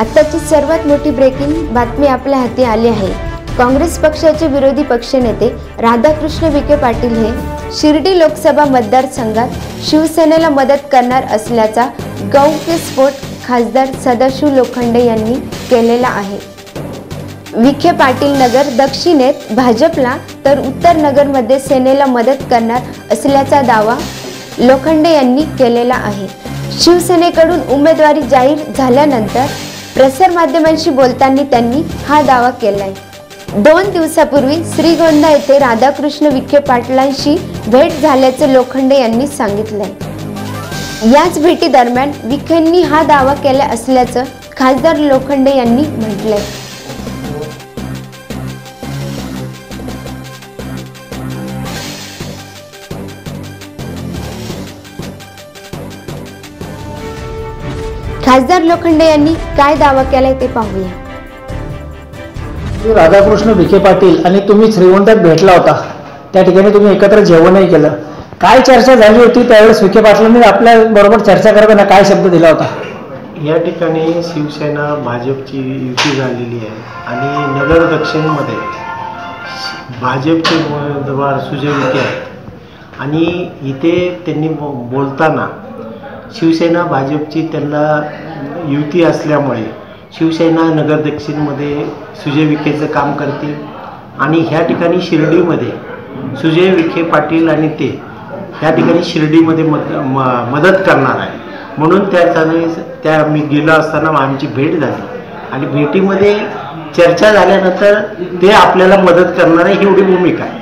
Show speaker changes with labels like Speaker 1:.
Speaker 1: आत्ताची सर्वात मोठी ब्रेकिंग बातमी आपल्या हाती आली आहे. काँग्रेस पक्षाचे विरोधी पक्षनेते राधाकृष्ण विखे पाटील हे शिर्डी लोकसभा मतदारसंघात शिवसेनेला मदत करणार असल्याचा गौप्यस्फोट खासदार सदाशिव लोखंडे यांनी केलेला आहे. विखे पाटील नगर दक्षिणेत भाजपला तर उत्तर नगरमध्ये सेनेला मदत करणार असल्याचा दावा लोखंडे यांनी केलेला आहे. शिवसेनेकडून उमेदवारी जाहीर झाल्यानंतर प्रसारमाध्यमांशी बोलताना त्यांनी हा दावा केलाय. दोन दिवसापूर्वी श्रीगोंदा येथे राधाकृष्ण विखे पाटलांशी भेट झाल्याचे लोखंडे यांनी सांगितलंय. याच भेटी दरम्यान विखेंनी हा दावा केला असल्याचं खासदार लोखंडे यांनी म्हटलंय. खासदार लोखंडे यांनी काय दावा केलाय ते पाहूया.
Speaker 2: श्री राधाकृष्ण विखे पाटील आणि तुम्ही श्रीगोंद्यात भेटला होता. त्या ठिकाणी तुम्ही एकत्र जेवणही केलं. काय चर्चा झाली होती त्यावेळेस विखे पाटलांनी आपल्या बरोबर चर्चा करताना काय शब्द दिला होता?
Speaker 3: या ठिकाणी शिवसेना भाजपची युती झालेली आहे आणि नगर दक्षिणमध्ये भाजपचे उमेदवार सुजय विखे आहेत. आणि इथे त्यांनी बोलताना शिवसेना भाजपची त्यांना युती असल्यामुळे शिवसेना नगर दक्षिणमध्ये सुजय विखेचं काम करतील. आणि ह्या ठिकाणी शिर्डीमध्ये सुजय विखे पाटील आणि ते ह्या ठिकाणी शिर्डीमध्ये मद म मदत करणार आहे म्हणून त्या त्या मी गेलो असताना आमची भेट झाली. आणि भेटीमध्ये चर्चा झाल्यानंतर ते आपल्याला मदत करणार आहे एवढी भूमिका आहे.